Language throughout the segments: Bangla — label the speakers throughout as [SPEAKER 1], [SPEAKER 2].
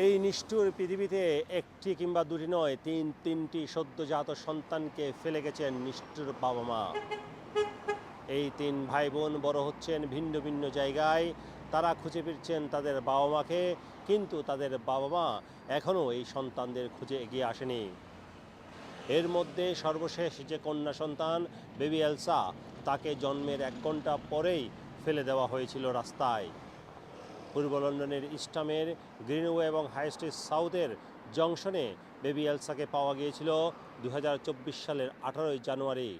[SPEAKER 1] এই নিষ্ঠুর পৃথিবীতে একটি কিংবা দুটি নয়, তিন, তিনটি সদ্যজাত সন্তানকে ফেলে গেছেন নিষ্ঠুর বাবা মা এই তিন ভাই বোন বড় হচ্ছেন ভিন্ন ভিন্ন জায়গায়। তারা খুঁজে ফিরছেন তাদের বাবা মাকে কিন্তু তাদের বাবা মা এখনও এই সন্তানদের খুঁজে এগিয়ে আসেনি। এর মধ্যে সর্বশেষ যে কন্যা সন্তান, বেবি এলসা, তাকে জন্মের এক ঘণ্টা পরেই ফেলে দেওয়া হয়েছিল রাস্তায়। পূর্ব লন্ডনের ইস্টামের গ্রিনওয়ে এবং হাই স্ট্রিট সাউথের জংশনে বেবি এলসাকে পাওয়া গিয়েছিল দু হাজার চব্বিশ সালের আঠারোই জানুয়ারি।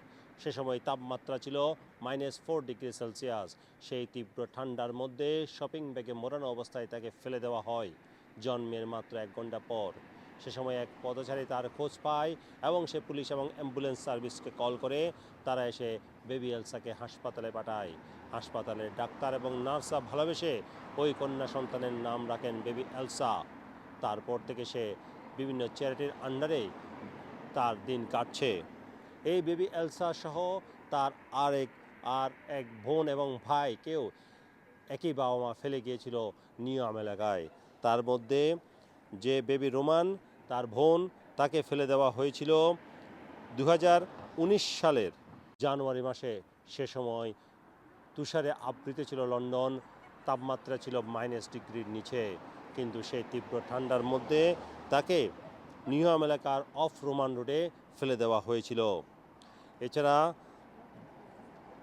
[SPEAKER 1] সে সময় তাপমাত্রা ছিল মাইনাস ফোর ডিগ্রি সেলসিয়াস। সেই তীব্র ঠান্ডার মধ্যে শপিং ব্যাগে মোড়ানো অবস্থায় তাকে ফেলে দেওয়া হয়। জন্মের মাত্র এক ঘণ্টা পর। সে সময় এক পদচারী তার খোঁজ পায় এবং সে পুলিশ এবং অ্যাম্বুলেন্স সার্ভিসকে কল করে তারা এসে বেবি এলসাকে হাসপাতালে পাঠায়। হাসপাতালের ডাক্তার এবং নার্সরা ভালোবেসে ওই কন্যা সন্তানের নাম রাখেন বেবি এলসা। তারপর থেকে সে বিভিন্ন চ্যারিটির আন্ডারে তার দিন কাটছে। এই বেবি এলসা সহ তার আরেক আর এক বোন এবং ভাই কেউ একই বাবা মা ফেলে গিয়েছিল নিয়ম এলাকায়। তার মধ্যে যে বেবি রোমান তার বোন তাকে ফেলে দেওয়া হয়েছিল দু হাজার উনিশ সালের জানুয়ারি মাসে। সে সময় তুষারে আবৃত ছিল লন্ডন, তাপমাত্রা ছিল মাইনাস ডিগ্রির নিচে। কিন্তু সেই তীব্র ঠান্ডার মধ্যে তাকে নিউহাম এলাকার অফ রোমান রোডে ফেলে দেওয়া হয়েছিল। এছাড়া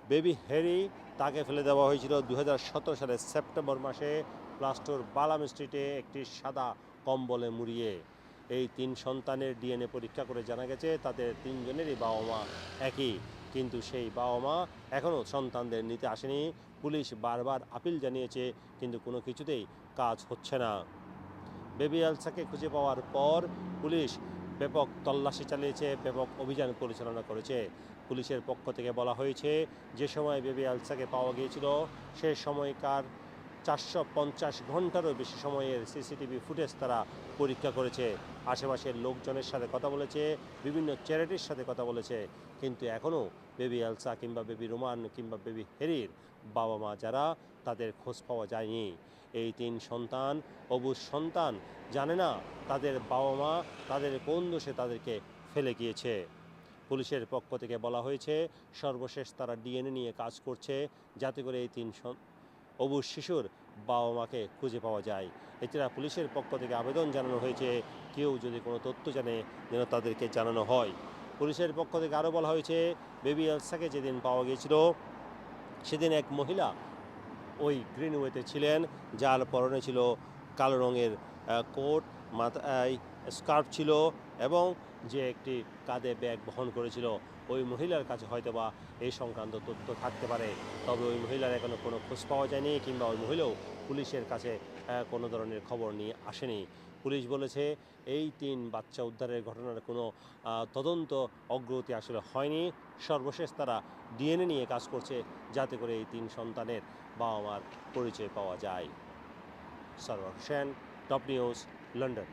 [SPEAKER 1] বেবি হ্যারি তাকে ফেলে দেওয়া হয়েছিল দু হাজার সতেরো সালের সেপ্টেম্বর মাসে প্লাস্টোর বালাম স্ট্রিটে একটি সাদা কম্বলে মুড়িয়ে। এই তিন সন্তানের ডিএনএ পরীক্ষা করে জানা গেছে তাদের তিনজনেরই বাবা মা একই। কিন্তু সেই বাবা মা এখনও সন্তানদের নিতে আসেনি। পুলিশ বারবার আপিল জানিয়েছে, কিন্তু কোনো কিছুতেই কাজ হচ্ছে না। বেবি আলসাকে খুঁজে পাওয়ার পর পুলিশ ব্যাপক তল্লাশি চালিয়েছে, ব্যাপক অভিযান পরিচালনা করেছে। পুলিশের পক্ষ থেকে বলা হয়েছে, যে সময় বেবি আলসাকে পাওয়া গিয়েছিল, সে সময়কার চারশো পঞ্চাশ ঘন্টারও বেশি সময়ের সিসিটিভি ফুটেজ তারা পরীক্ষা করেছে। আশেপাশের লোকজনের সাথে কথা বলেছে, বিভিন্ন চ্যারিটির সাথে কথা বলেছে। কিন্তু এখনও বেবি আলসা কিংবা বেবি রোমান কিংবা বেবি হেরির বাবা মা যারা তাদের খোঁজ পাওয়া যায়নি। এই তিন সন্তান অবুজ সন্তান জানে না তাদের বাবা মা তাদের কোন দোষে তাদেরকে ফেলে গিয়েছে। পুলিশের পক্ষ থেকে বলা হয়েছে, সর্বশেষ তারা ডিএনএ নিয়ে কাজ করছে, যাতে করে এই তিন অবুজ শিশুর বাবা মাকে খুঁজে পাওয়া যায়। এছাড়া পুলিশের পক্ষ থেকে আবেদন জানানো হয়েছে, কেউ যদি কোনো তথ্য জানে, যেন তাদেরকে জানানো হয়। পুলিশের পক্ষ থেকে আরও বলা হয়েছে, বেবি এলসাকে যেদিন পাওয়া গিয়েছিল, সেদিন এক মহিলা ওই গ্রিনওয়েতে ছিলেন, যার পরনে ছিল কালো রঙের কোট। মাথায় স্কার্ফ ছিল এবং যে একটি কাঁধে ব্যাগ বহন করেছিল, ওই মহিলার কাছে হয়তোবা এই সংক্রান্ত তথ্য থাকতে পারে। তবে ওই মহিলার এখনও কোনো খোঁজ পাওয়া যায়নি কিংবা ওই মহিলাও পুলিশের কাছে কোনো ধরনের খবর নিয়ে আসেনি। পুলিশ বলেছে, এই তিন বাচ্চা উদ্ধারের ঘটনার কোনো তদন্ত অগ্রগতি আসলে হয়নি। সর্বশেষ তারা ডিএনএ নিয়ে কাজ করছে যাতে করে এই তিন সন্তানের বাবা মার পরিচয় পাওয়া যায়। Sarwar Hossain, top news. London